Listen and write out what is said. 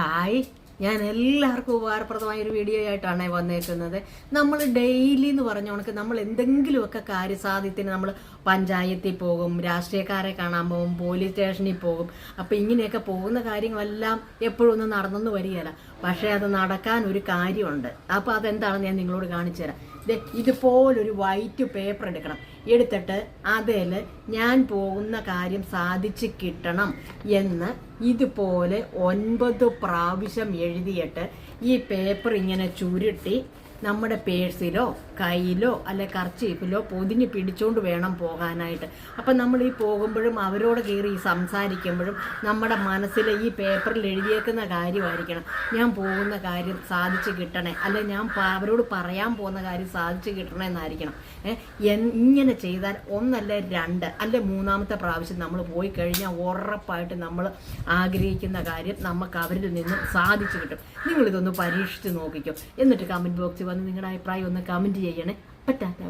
Hi ഞാൻ എല്ലാവർക്കും ഉപകാരപ്രദമായ ഒരു വീഡിയോ ആയിട്ടാണ് വന്നേക്കുന്നത്. നമ്മൾ ഡെയിലി എന്ന് പറഞ്ഞ കണക്ക് നമ്മൾ എന്തെങ്കിലുമൊക്കെ കാര്യസാധ്യത്തിന് നമ്മൾ പഞ്ചായത്തിൽ പോകും രാഷ്ട്രീയക്കാരെ കാണാൻ പോകും പോലീസ് സ്റ്റേഷനിൽ പോകും. അപ്പം ഇങ്ങനെയൊക്കെ പോകുന്ന കാര്യങ്ങളെല്ലാം എപ്പോഴും ഒന്നും നടന്നെന്ന് വരികയില്ല. പക്ഷേ അത് നടക്കാൻ ഒരു കാര്യമുണ്ട്. അപ്പോൾ അതെന്താണെന്ന് ഞാൻ നിങ്ങളോട് കാണിച്ചു തരാം. ഇതുപോലൊരു വൈറ്റ് പേപ്പർ എടുക്കണം. എടുത്തിട്ട് അതിൽ ഞാൻ പോകുന്ന കാര്യം സാധിച്ചു കിട്ടണം എന്ന് ഇതുപോലെ ഒൻപത് പ്രാവശ്യം എഴുതിയിട്ട് ഈ പേപ്പർ ഇങ്ങനെ ചുരുട്ടി നമ്മുടെ പേഴ്സിലോ കയ്യിലോ അല്ലെ കർച്ചീപ്പിലോ പൊതിഞ്ഞ് പിടിച്ചുകൊണ്ട് വേണം പോകാനായിട്ട്. അപ്പം നമ്മൾ ഈ പോകുമ്പോഴും അവരോട് കയറി സംസാരിക്കുമ്പോഴും നമ്മുടെ മനസ്സിൽ ഈ പേപ്പറിൽ എഴുതിയേക്കുന്ന കാര്യമായിരിക്കണം. ഞാൻ പോകുന്ന കാര്യം സാധിച്ചു കിട്ടണേ അല്ലെ ഞാൻ അവരോട് പറയാൻ പോകുന്ന കാര്യം സാധിച്ചു കിട്ടണേ എന്നായിരിക്കണം ഇങ്ങനെ ചെയ്താൽ ഒന്നല്ല രണ്ട് അല്ലെ മൂന്നാമത്തെ പ്രാവശ്യം നമ്മൾ പോയി കഴിഞ്ഞാൽ ഉറപ്പായിട്ട് നമ്മൾ ആഗ്രഹിക്കുന്ന കാര്യം നമുക്ക് അവരിൽ നിന്നും സാധിച്ചു കിട്ടും. നിങ്ങളിതൊന്ന് പരീക്ഷിച്ച് നോക്കിക്കോ. എന്നിട്ട് കമന്റ് ബോക്സിൽ വന്ന് നിങ്ങളുടെ അഭിപ്രായം ഒന്ന് കമന്റ് ചെയ്യണേ. പറ്റാത്ത